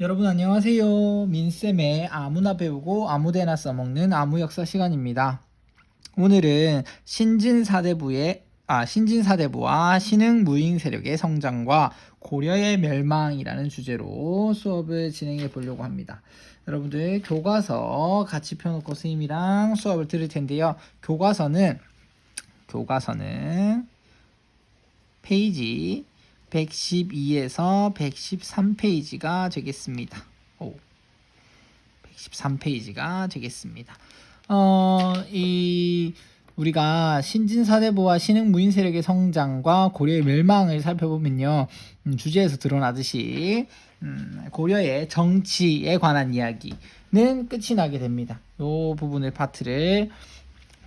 여러분 안녕하세요. 민쌤의 아무나 배우고 아무데나 써먹는 아무 역사 시간입니다. 오늘은 신진사대부의 아 신진사대부와 신흥 무잉 세력의 성장과 고려의 멸망이라는 주제로 수업을 진행해 보려고 합니다. 여러분들 교과서 같이 펴놓고 선생님이랑 수업을 들을 텐데요. 교과서는 교과서는 페이지 112에서 113페이지가 되겠습니다. 오. 113페이지가 되겠습니다. 어, 이 우리가 신진사대부와 신흥 무인 세력의 성장과 고려의 멸망을 살펴보면요. 음, 주제에서 드러나듯이 음, 고려의 정치에 관한 이야기는 끝이 나게 됩니다. 요 부분을 파트를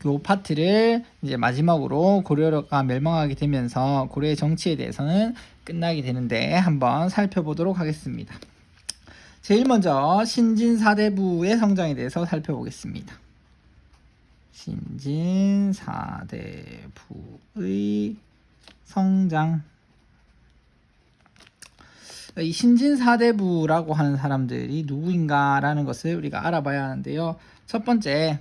요 파트를 이제 마지막으로 고려가 멸망하게 되면서 고려의 정치에 대해서는 끝나게 되는데 한번 살펴보도록 하겠습니다. 제일 먼저 신진사대부의 성장에 대해서 살펴보겠습니다. 신진사대부의 성장 이 신진사대부라고 하는 사람들이 누구인가라는 것을 우리가 알아봐야 하는데요. 첫 번째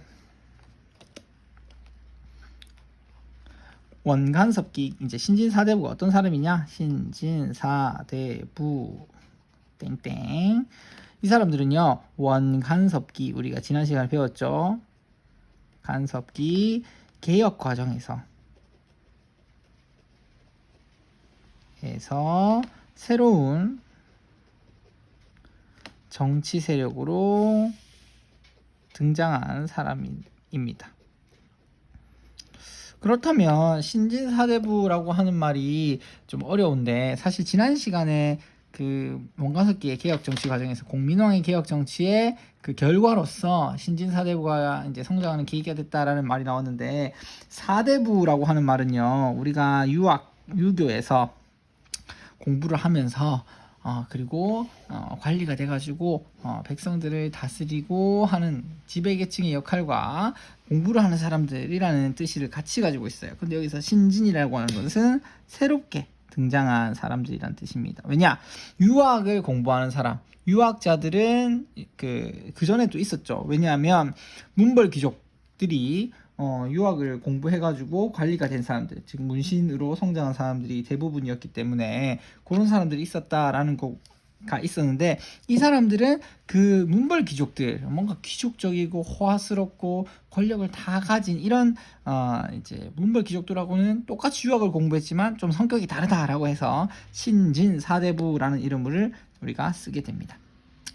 원간섭기 이제 신진사대부가 어떤 사람이냐? 신진사대부 땡땡 이 사람들은요 원간섭기 우리가 지난 시간에 배웠죠. 간섭기 개혁 과정에서 해서 새로운 정치 세력으로 등장한 사람입니다. 그렇다면 신진사대부라고 하는 말이 좀 어려운데 사실 지난 시간에 그 원가석기의 개혁 정치 과정에서 공민왕의 개혁 정치의 그 결과로서 신진사대부가 이제 성장하는 계기가 됐다라는 말이 나왔는데 사대부라고 하는 말은요 우리가 유학 유교에서 공부를 하면서 어, 그리고 어, 관리가 돼가지고 어, 백성들을 다스리고 하는 지배계층의 역할과 공부를 하는 사람들이라는 뜻을 같이 가지고 있어요. 근데 여기서 신진이라고 하는 것은 새롭게 등장한 사람들이란 뜻입니다. 왜냐? 유학을 공부하는 사람, 유학자들은 그, 그 전에 또 있었죠. 왜냐하면 문벌 귀족들이 어, 유학을 공부해가지고 관리가 된 사람들, 즉 문신으로 성장한 사람들이 대부분이었기 때문에 그런 사람들이 있었다라는 거 가 있었는데 이 사람들은 그 문벌 귀족들, 뭔가 귀족적이고 호화스럽고 권력을 다 가진 이런 어, 이제 문벌 귀족들하고는 똑같이 유학을 공부했지만 좀 성격이 다르다라고 해서 신진 사대부라는 이름을 우리가 쓰게 됩니다.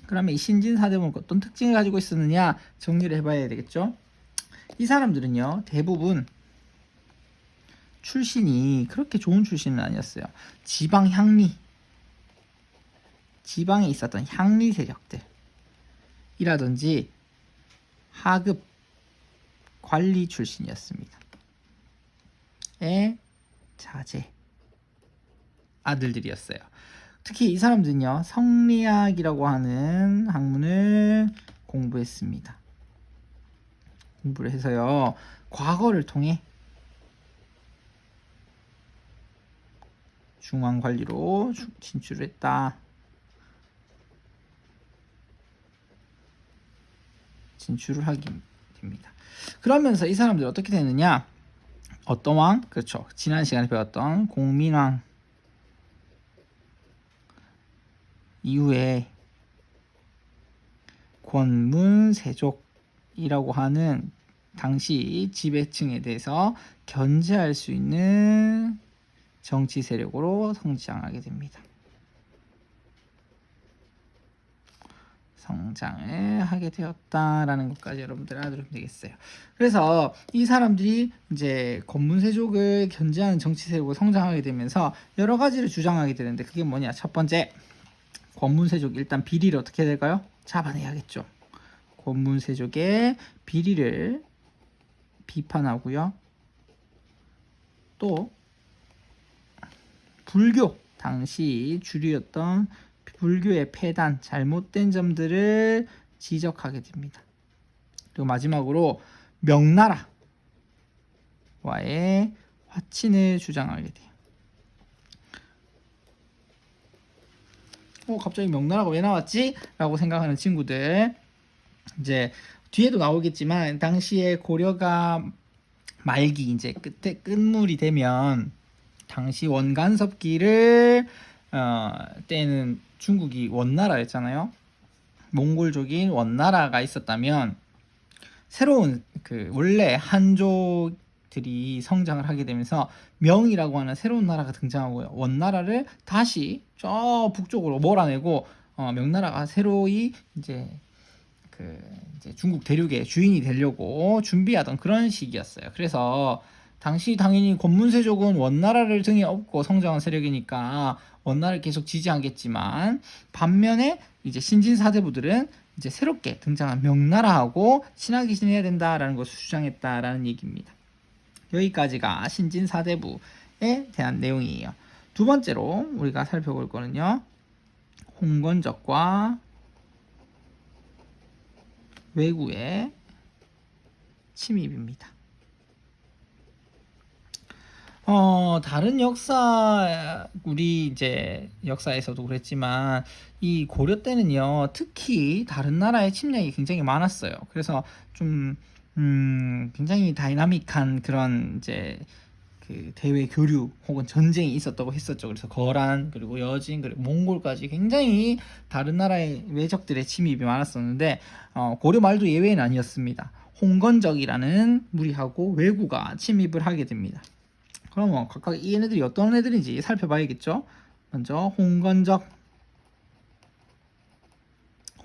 그러면 이 신진 사대부는 어떤 특징을 가지고 있었느냐 정리를 해봐야 되겠죠. 이 사람들은요 대부분 출신이 그렇게 좋은 출신은 아니었어요. 지방 향리 지방에 있었던 향리 세력들이라든지 하급 관리 출신이었습니다. 의 자제 아들들이었어요. 특히 이 사람들은요 성리학이라고 하는 학문을 공부했습니다. 공부를 해서요 과거를 통해 중앙 관리로 진출을 했다. 진출을 하게 됩니다. 그러면서 이 사람들이 어떻게 되느냐? 어떤 왕? 그렇죠. 지난 시간에 배웠던 공민왕 이후에 권문세족이라고 하는 당시 지배층에 대해서 견제할 수 있는 정치 세력으로 성장하게 됩니다. 성장을 하게 되었다라는 것까지 여러분들 알아두면 되겠어요. 그래서 이 사람들이 이제 권문세족을 견제하는 정치 세력으로 성장하게 되면서 여러 가지를 주장하게 되는데 그게 뭐냐? 첫 번째, 권문세족 일단 비리를 어떻게 해야 될까요? 잡아내야겠죠. 권문세족의 비리를 비판하고요. 또 불교 당시 주류였던 불교의 폐단, 잘못된 점들을 지적하게 됩니다. 그리고 마지막으로 명나라와의 화친을 주장하게 돼요. 어 갑자기 명나라가 왜 나왔지? 라고 생각하는 친구들 이제 뒤에도 나오겠지만 당시에 고려가 말기 이제 끝에 끝물이 되면 당시 원간섭기를 어, 때는 중국이 원나라였잖아요. 몽골족인 원나라가 있었다면 새로운 그 원래 한족들이 성장을 하게 되면서 명이라고 하는 새로운 나라가 등장하고요. 원나라를 다시 저 북쪽으로 몰아내고 어, 명나라가 새로이 이제 그 이제 중국 대륙의 주인이 되려고 준비하던 그런 시기였어요. 그래서 당시 당연히 권문세족은 원나라를 등에 업고 성장한 세력이니까 원나라를 계속 지지하겠지만 반면에 이제 신진 사대부들은 이제 새롭게 등장한 명나라하고 친하게 지내야 된다라는 것을 주장했다라는 얘기입니다. 여기까지가 신진 사대부에 대한 내용이에요. 두 번째로 우리가 살펴볼 거는요. 홍건적과 외구의 침입입니다. 어, 다른 역사, 우리 이제 역사에서도 그랬지만, 이 고려 때는요, 특히 다른 나라의 침략이 굉장히 많았어요. 그래서 좀, 음, 굉장히 다이나믹한 그런 이제 그 대외 교류 혹은 전쟁이 있었다고 했었죠. 그래서 거란 그리고 여진 그리고 몽골까지 굉장히 다른 나라의 외적들의 침입이 많았었는데 어, 고려 말도 예외는 아니었습니다. 홍건적이라는 무리하고 왜구가 침입을 하게 됩니다. 그러면 각각 이 얘네들이 어떤 애들인지 살펴봐야겠죠. 먼저 홍건적.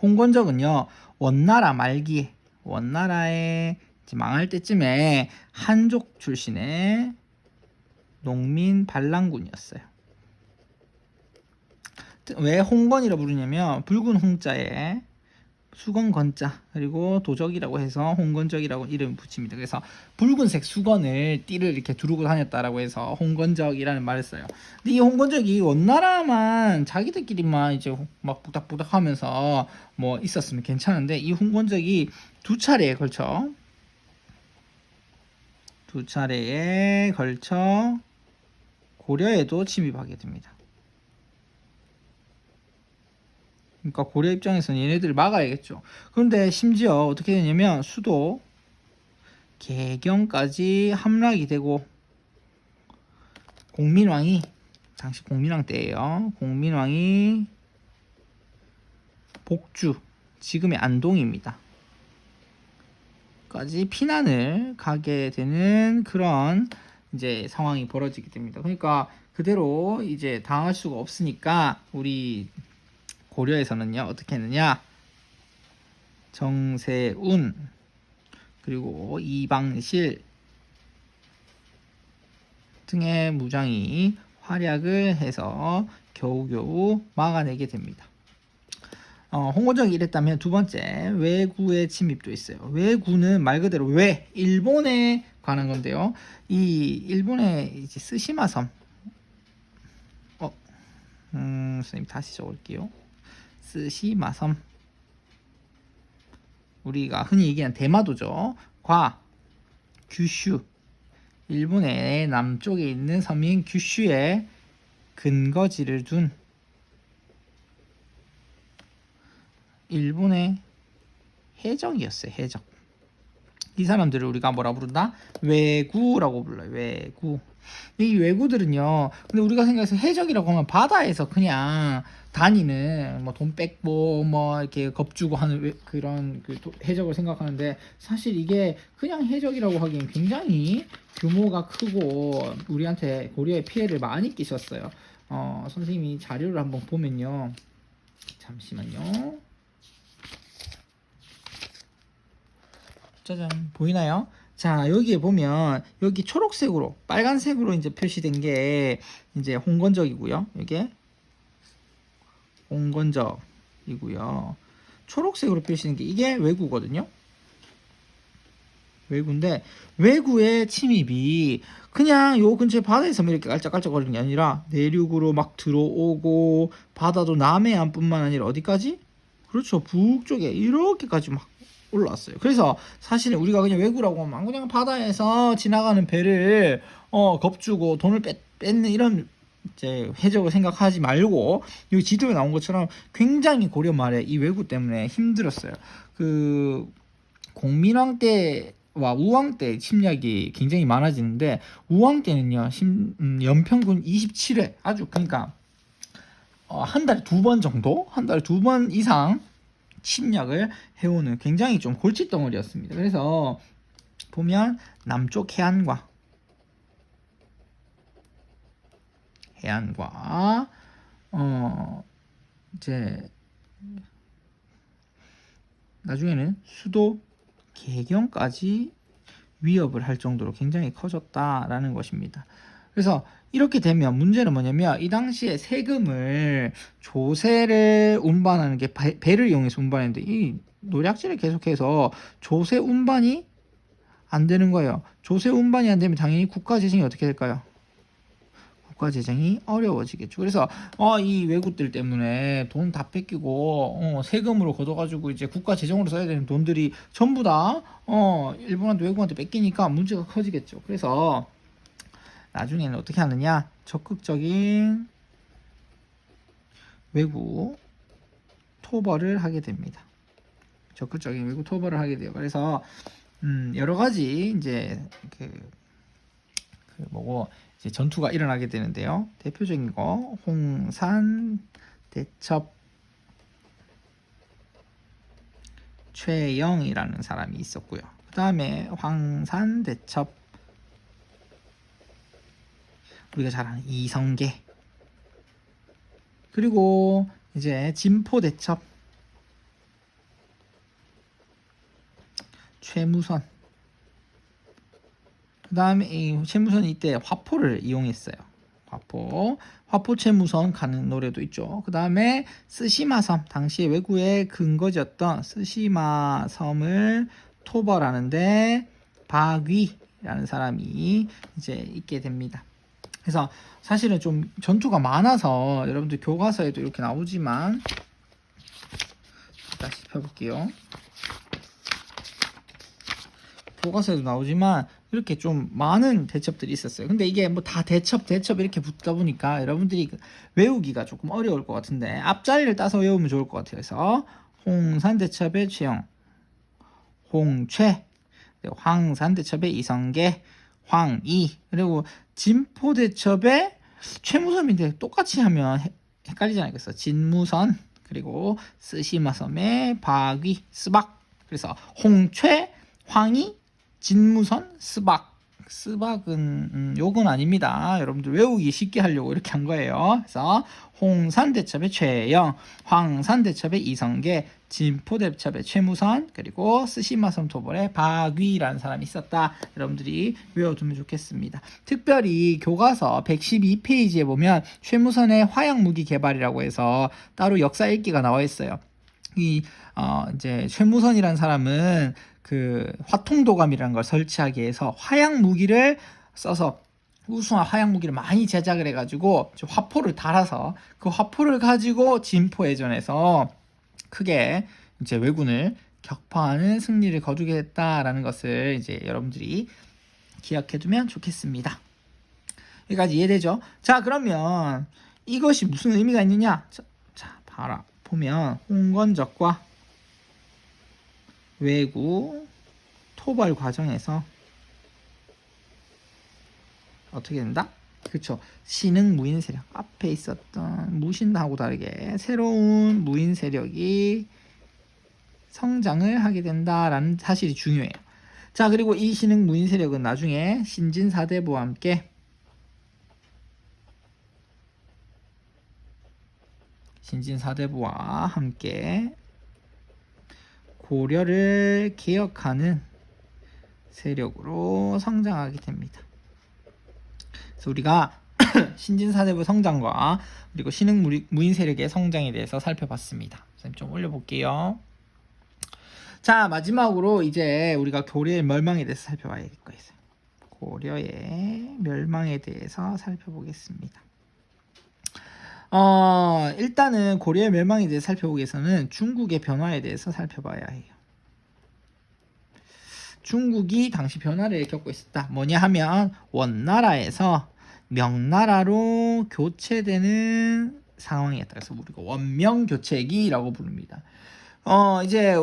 홍건적은요 원나라 말기 원나라에 이제 망할 때쯤에 한족 출신의 농민 반란군이었어요. 왜 홍건이라 부르냐면 붉은 홍자에 수건 건자 그리고 도적이라고 해서 홍건적이라고 이름을 붙입니다. 그래서 붉은색 수건을 띠를 이렇게 두르고 다녔다라고 해서 홍건적이라는 말을 써요. 근데 이 홍건적이 원나라만 자기들끼리만 이제 막 부닥부닥하면서 뭐 있었으면 괜찮은데 이 홍건적이 두 차례에 걸쳐 두 차례에 걸쳐 고려에도 침입하게 됩니다. 그러니까 고려 입장에서는 얘네들을 막아야겠죠. 그런데 심지어 어떻게 되냐면 수도 개경까지 함락이 되고 공민왕이 당시 공민왕 때예요. 공민왕이 복주 지금의 안동입니다. 까지 피난을 가게 되는 그런 이제 상황이 벌어지게 됩니다. 그러니까 그대로 이제 당할 수가 없으니까 우리 고려에서는요 어떻게 했느냐 정세운 그리고 이방실 등의 무장이 활약을 해서 겨우겨우 막아내게 됩니다. 어, 홍건적이 이랬다면 두 번째 외구의 침입도 있어요. 외구는 말 그대로 외 일본에 관한 건데요. 이 일본의 이제 스시마 섬 어, 음, 선생님 다시 적을게요. 스시마섬 우리가 흔히 얘기하는 대마도죠. 과 규슈 일본의 남쪽에 있는 섬인 규슈에 근거지를 둔 일본의 해적이었어요. 해적. 이 사람들을 우리가 뭐라 부른다? 외구라고 불러요. 외구. 이 외구들은요. 근데 우리가 생각해서 해적이라고 하면 바다에서 그냥 다니는 뭐 돈 뺏고 뭐 이렇게 겁주고 하는 외- 그런 그 도- 해적을 생각하는데 사실 이게 그냥 해적이라고 하기엔 굉장히 규모가 크고 우리한테 고려에 피해를 많이 끼쳤어요. 어, 선생님이 자료를 한번 보면요. 잠시만요. 짜잔 보이나요? 자 여기에 보면 여기 초록색으로 빨간색으로 이제 표시된 게 이제 홍건적이고요. 이게 홍건적이고요. 초록색으로 표시된 게 이게 외구거든요. 외구인데 외구의 침입이 그냥 요 근처에 바다에서만 이렇게 깔짝깔짝 거리는 게 아니라 내륙으로 막 들어오고 바다도 남해안뿐만 아니라 어디까지? 그렇죠 북쪽에 이렇게까지 막 올라왔어요. 그래서 사실은 우리가 그냥 외구라고 하면 그냥 바다에서 지나가는 배를 어 겁주고 돈을 뺏, 뺏는 이런 이제 해적을 생각하지 말고 여기 지도에 나온 것처럼 굉장히 고려 말에 이 왜구 때문에 힘들었어요. 그 공민왕 때 와 우왕 때 침략이 굉장히 많아지는데 우왕 때는요 심, 음, 연평균 27회 아주 그러니까 어, 한 달에 두 번 정도 한 달에 두 번 이상 침략을 해오는 굉장히 좀 골칫덩어리였습니다. 그래서 보면 남쪽 해안과 해안과 어 이제 나중에는 수도 개경까지 위협을 할 정도로 굉장히 커졌다라는 것입니다. 그래서 이렇게 되면 문제는 뭐냐면 이 당시에 세금을 조세를 운반하는 게 배- 배를 이용해서 운반했는데 이 노략질을 계속해서 조세 운반이 안 되는 거예요. 조세 운반이 안 되면 당연히 국가 재정이 어떻게 될까요? 국가 재정이 어려워지겠죠. 그래서 어, 이 외국들 때문에 돈 다 뺏기고 어, 세금으로 걷어가지고 이제 국가 재정으로 써야 되는 돈들이 전부 다 어, 일본한테 외국한테 뺏기니까 문제가 커지겠죠. 그래서 나중에는 어떻게 하느냐? 적극적인 외국 토벌을 하게 됩니다. 적극적인 외국 토벌을 하게 돼요. 그래서 음, 여러 가지 이제 그, 그 뭐고 이제 전투가 일어나게 되는데요. 대표적인 거 홍산 대첩 최영이라는 사람이 있었고요. 그 다음에 황산 대첩 우리가 잘 아는 이성계. 그리고 이제 진포 대첩. 최무선. 그 다음에 이 최무선이 이때 화포를 이용했어요. 화포. 화포 최무선 가는 노래도 있죠. 그 다음에 스시마섬. 당시에 외구의 근거지였던 스시마섬을 토벌하는데 박위라는 사람이 이제 있게 됩니다 그래서 사실은 좀 전투가 많아서 여러분들 교과서에도 이렇게 나오지만 다시 펴볼게요. 교과서에도 나오지만 이렇게 좀 많은 대첩들이 있었어요. 근데 이게 뭐 다 대첩 대첩 이렇게 붙다 보니까 여러분들이 그 외우기가 조금 어려울 것 같은데 앞자리를 따서 외우면 좋을 것 같아요. 그래서 홍산 대첩의 최영, 홍최, 그리고 황산 대첩의 이성계, 황이. 그리고 진포 대첩의 최무섬인데 똑같이 하면 헷- 헷갈리지 않겠어? 진무선 그리고 스시마섬의 박위 스박. 그래서 홍최 황이 진무선 스박 스박은 음, 욕은 아닙니다. 여러분들 외우기 쉽게 하려고 이렇게 한 거예요. 그래서 홍산 대첩의 최영, 황산 대첩의 이성계, 진포 대첩의 최무선, 그리고 스시마섬 토벌의 박위라는 사람이 있었다. 여러분들이 외워두면 좋겠습니다. 특별히 교과서 112페이지에 보면 최무선의 화약 무기 개발이라고 해서 따로 역사 읽기가 나와 있어요. 이 어, 이제 최무선이라는 사람은 그 화통도감이라는 걸 설치하기 위해서 화약 무기를 써서 우수한 화약 무기를 많이 제작을 해가지고 저 화포를 달아서 그 화포를 가지고 진포해전에서 크게 이제 왜군을 격파하는 승리를 거두게 했다라는 것을 이제 여러분들이 기억해두면 좋겠습니다. 여기까지 이해되죠? 자 그러면 이것이 무슨 의미가 있느냐? 자, 자 봐라 보면 홍건적과 외구 토벌 과정에서 어떻게 된다? 그렇죠. 신흥 무인 세력 앞에 있었던 무신하고 다르게 새로운 무인 세력이 성장을 하게 된다라는 사실이 중요해요. 자 그리고 이 신흥 무인 세력은 나중에 신진 사대부와 함께 신진 사대부와 함께 고려를 개혁하는 세력으로 성장하게 됩니다. 그래서 우리가 신진사대부 성장과 그리고 신흥 무인 세력의 성장에 대해서 살펴봤습니다. 선생님 좀 올려볼게요. 자 마지막으로 이제 우리가 고려의 멸망에 대해서 살펴봐야 될 거예요. 고려의 멸망에 대해서 살펴보겠습니다. 어, 일단은 고려의 멸망에 대해서 살펴보기 위해서는 중국의 변화에 대해서 살펴봐야 해요. 중국이 당시 변화를 겪고 있었다. 뭐냐 하면 원나라에서 명나라로 교체되는 상황이었다. 그래서 우리가 원명 교체기라고 부릅니다. 어 이제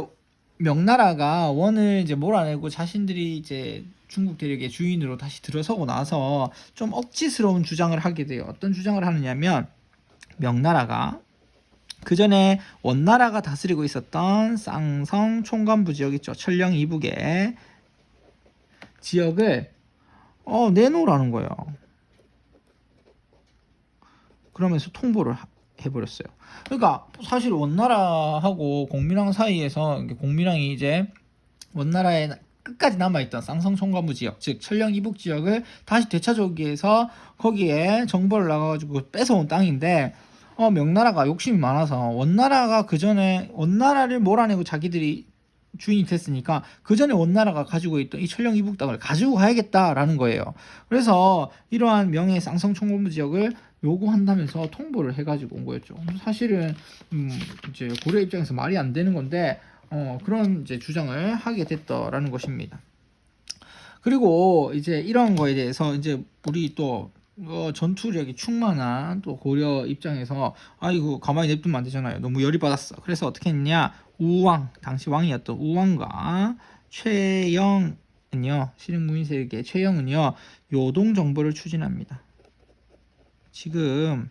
명나라가 원을 이제 몰아내고 자신들이 이제 중국 대륙의 주인으로 다시 들어서고 나서 좀 억지스러운 주장을 하게 돼요. 어떤 주장을 하느냐면 명나라가 그 전에 원나라가 다스리고 있었던 쌍성 총관부 지역 있죠. 천령 이북의 지역을 어 내놓으라는 거예요. 그러면서 통보를 하- 해버렸어요. 그러니까 사실 원나라하고 공민왕 사이에서 공민왕이 이제 원나라에 나- 끝까지 남아있던 쌍성 총관부 지역, 즉 천령 이북 지역을 다시 되찾아오기 위해서 거기에 정보를 나가가지고 뺏어온 땅인데 어, 명나라가 욕심이 많아서 원나라가 그 전에 원나라를 몰아내고 자기들이 주인이 됐으니까 그 전에 원나라가 가지고 있던 이 천령 이북 땅을 가지고 가야겠다라는 거예요. 그래서 이러한 명예 쌍성 총관부 지역을 요구한다면서 통보를 해가지고 온 거였죠. 사실은 음, 이제 고려 입장에서 말이 안 되는 건데 어, 그런 이제 주장을 하게 됐더라는 것입니다. 그리고 이제 이런 거에 대해서 이제 우리 또 어, 전투력이 충만한 또 고려 입장에서 아이고 가만히 냅두면 안 되잖아요. 너무 열이 받았어. 그래서 어떻게 했냐? 우왕 당시 왕이었던 우왕과 최영은요 신흥무인 세력의 최영은요 요동 정보를 추진합니다. 지금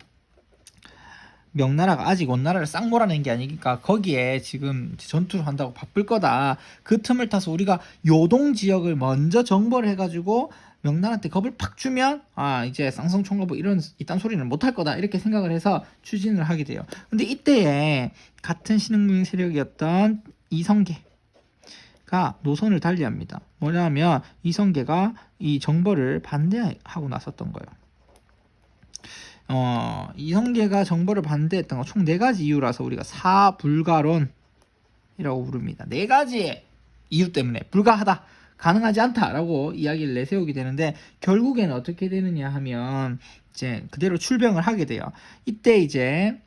명나라가 아직 원나라를 싹 몰아낸 게 아니니까 거기에 지금 전투를 한다고 바쁠 거다. 그 틈을 타서 우리가 요동 지역을 먼저 정벌을 해가지고 명나라한테 겁을 팍 주면 아 이제 쌍성총가부 이런 이딴 소리는 못 할 거다 이렇게 생각을 해서 추진을 하게 돼요. 근데 이때에 같은 신흥무인 세력이었던 이성계가 노선을 달리합니다. 뭐냐면 이성계가 이 정벌을 반대하고 나섰던 거예요. 어, 이성계가 정보를 반대했던 거총네 가지 이유라서 우리가 사불가론이라고 부릅니다. 네 가지 이유 때문에 불가하다, 가능하지 않다라고 이야기를 내세우게 되는데 결국에는 어떻게 되느냐 하면 이제 그대로 출병을 하게 돼요. 이때 이제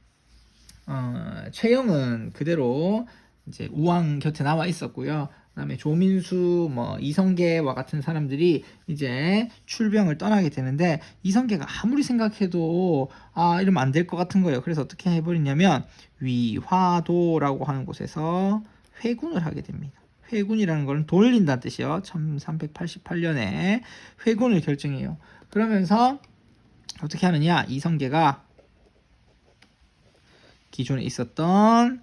어, 최영은 그대로 이제 우왕 곁에 남아 있었고요. 그다음에 조민수, 뭐 이성계와 같은 사람들이 이제 출병을 떠나게 되는데 이성계가 아무리 생각해도 아 이러면 안 될 것 같은 거예요. 그래서 어떻게 해버리냐면 위화도라고 하는 곳에서 회군을 하게 됩니다. 회군이라는 거는 돌린다는 뜻이요. 1388년에 회군을 결정해요. 그러면서 어떻게 하느냐 이성계가 기존에 있었던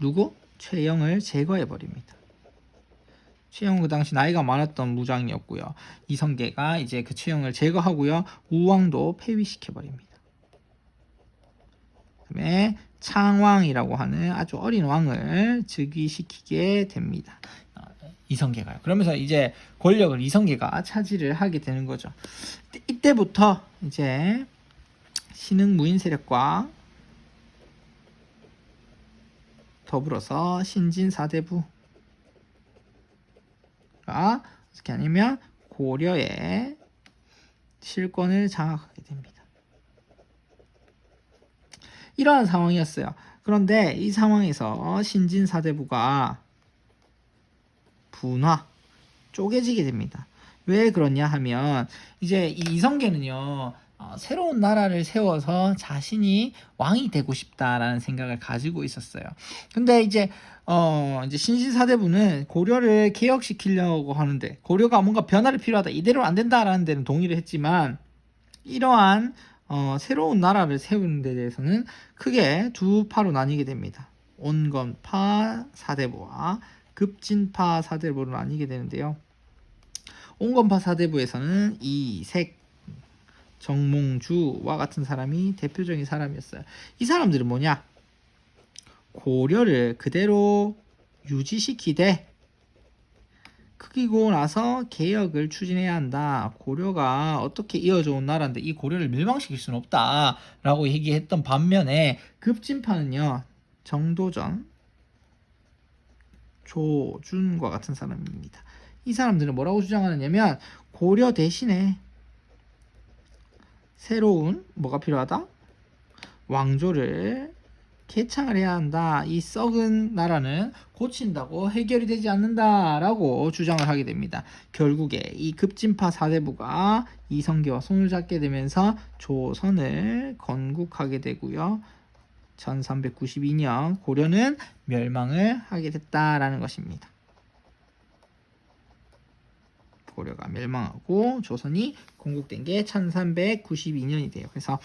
누구? 최영을 제거해 버립니다. 최영은 그 당시 나이가 많았던 무장이었고요. 이성계가 이제 그 최영을 제거하고요. 우왕도 폐위시켜 버립니다. 그 다음에 창왕이라고 하는 아주 어린 왕을 즉위시키게 됩니다. 어, 이성계가요. 그러면서 이제 권력을 이성계가 차지를 하게 되는 거죠. 이때- 이때부터 이제 신흥 무인 세력과 더불어서 신진 사대부가 어떻게 하냐면 고려의 실권을 장악하게 됩니다. 이러한 상황이었어요. 그런데 이 상황에서 신진 사대부가 분화 쪼개지게 됩니다. 왜 그러냐 하면 이제 이 이성계는요 어, 새로운 나라를 세워서 자신이 왕이 되고 싶다라는 생각을 가지고 있었어요. 근데 이제 어 이제 신신사대부는 고려를 개혁시키려고 하는데 고려가 뭔가 변화를 필요하다 이대로 안 된다라는 데는 동의를 했지만 이러한 어, 새로운 나라를 세우는 데 대해서는 크게 두 파로 나뉘게 됩니다. 온건파 사대부와 급진파 사대부로 나뉘게 되는데요. 온건파 사대부에서는 이색, 정몽주와 같은 사람이 대표적인 사람이었어요. 이 사람들은 뭐냐? 고려를 그대로 유지시키되 크기고 나서 개혁을 추진해야 한다. 고려가 어떻게 이어져 온 나라인데 이 고려를 멸망시킬 수는 없다라고 얘기했던 반면에 급진파는요. 정도전, 조준과 같은 사람입니다. 이 사람들은 뭐라고 주장하느냐면 고려 대신에 새로운 뭐가 필요하다? 왕조를 개창을 해야 한다. 이 썩은 나라는 고친다고 해결이 되지 않는다라고 주장을 하게 됩니다. 결국에 이 급진파 사대부가 이성계와 손을 잡게 되면서 조선을 건국하게 되고요. 1392년 고려는 멸망을 하게 됐다라는 것입니다. 고려가 멸망하고 조선이 건국된 게 1392년이 돼요. 그래서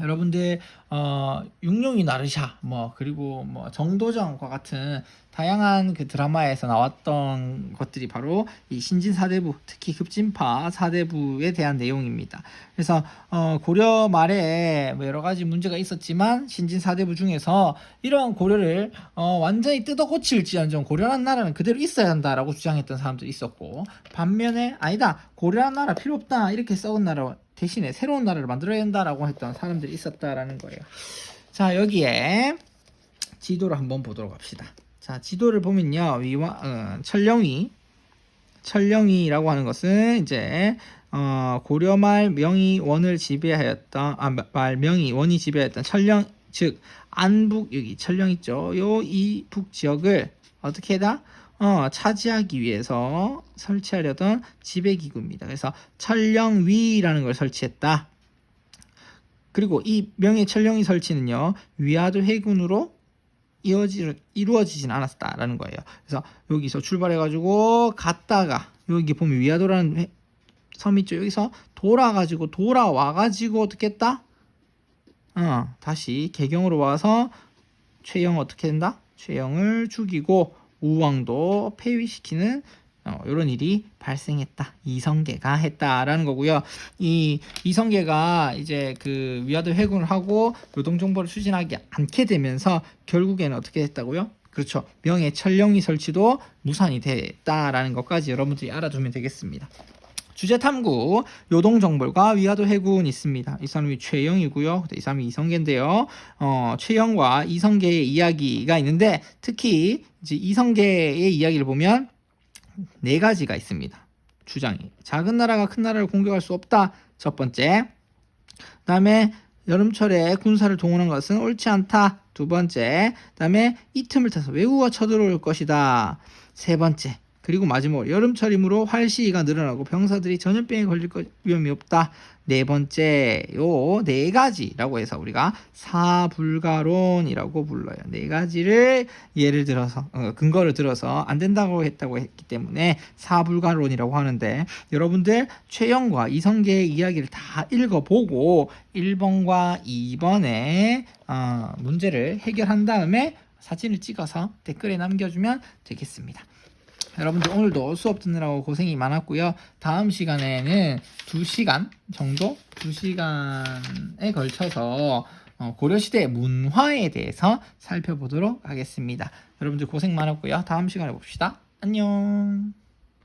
여러분들 어 육룡이 나르샤 뭐 그리고 뭐 정도전과 같은 다양한 그 드라마에서 나왔던 것들이 바로 이 신진 사대부 특히 급진파 사대부에 대한 내용입니다. 그래서 어 고려 말에 뭐 여러 가지 문제가 있었지만 신진 사대부 중에서 이러한 고려를 어 완전히 뜯어 고칠지언정 고려란 나라는 그대로 있어야 한다라고 주장했던 사람도 있었고 반면에 아니다 고려란 나라 필요 없다 이렇게 썩은 나라 대신에 새로운 나라를 만들어야 된다라고 했던 사람들이 있었다라는 거예요. 자 여기에 지도를 한번 보도록 합시다. 자 지도를 보면요 위와 어, 철령이 철령이라고 하는 것은 이제 어, 고려 말 명이 원을 지배하였던 아, 말 명이 원이 지배하였던 철령 즉 안북 여기 철령 있죠. 요 이 북 지역을 어떻게 해다 어, 차지하기 위해서 설치하려던 지배기구입니다. 그래서 철령위라는 걸 설치했다. 그리고 이 명예 철령위 설치는요 위화도 해군으로 이어지, 이루어지진 않았다라는 거예요. 그래서 여기서 출발해가지고 갔다가 여기 보면 위화도라는 회- 섬 있죠. 여기서 돌아가지고 돌아와가지고 어떻게 했다? 어, 다시 개경으로 와서 최영 어떻게 된다? 최영을 죽이고 우왕도 폐위시키는 어, 이런 일이 발생했다. 이성계가 했다라는 거고요. 이 이성계가 이제 그 위화도 회군을 하고 노동 정보를 추진하지 않게 되면서 결국에는 어떻게 됐다고요? 그렇죠. 명예 철령이 설치도 무산이 됐다라는 것까지 여러분들이 알아두면 되겠습니다. 주제 탐구 요동 정벌과 위화도 해군 있습니다. 이 사람이 최영이고요. 이 사람이 이성계인데요. 어, 최영과 이성계의 이야기가 있는데 특히 이제 이성계의 이야기를 보면 네 가지가 있습니다. 주장이 작은 나라가 큰 나라를 공격할 수 없다. 첫 번째. 그다음에 여름철에 군사를 동원한 것은 옳지 않다. 두 번째. 그다음에 이 틈을 타서 외국가 쳐들어올 것이다. 세 번째. 그리고 마지막으로 여름철이므로 활시위가 늘어나고 병사들이 전염병에 걸릴 것- 위험이 없다. 네 번째 요 네 가지라고 해서 우리가 사불가론이라고 불러요. 네 가지를 예를 들어서 어, 근거를 들어서 안 된다고 했다고 했기 때문에 사불가론이라고 하는데 여러분들 최영과 이성계의 이야기를 다 읽어보고 1번과 2번의 어, 문제를 해결한 다음에 사진을 찍어서 댓글에 남겨주면 되겠습니다. 여러분들 오늘도 수업 듣느라고 고생이 많았고요. 다음 시간에는 2시간 정도? 2시간에 걸쳐서 어, 고려시대 문화에 대해서 살펴보도록 하겠습니다. 여러분들 고생 많았고요. 다음 시간에 봅시다. 안녕.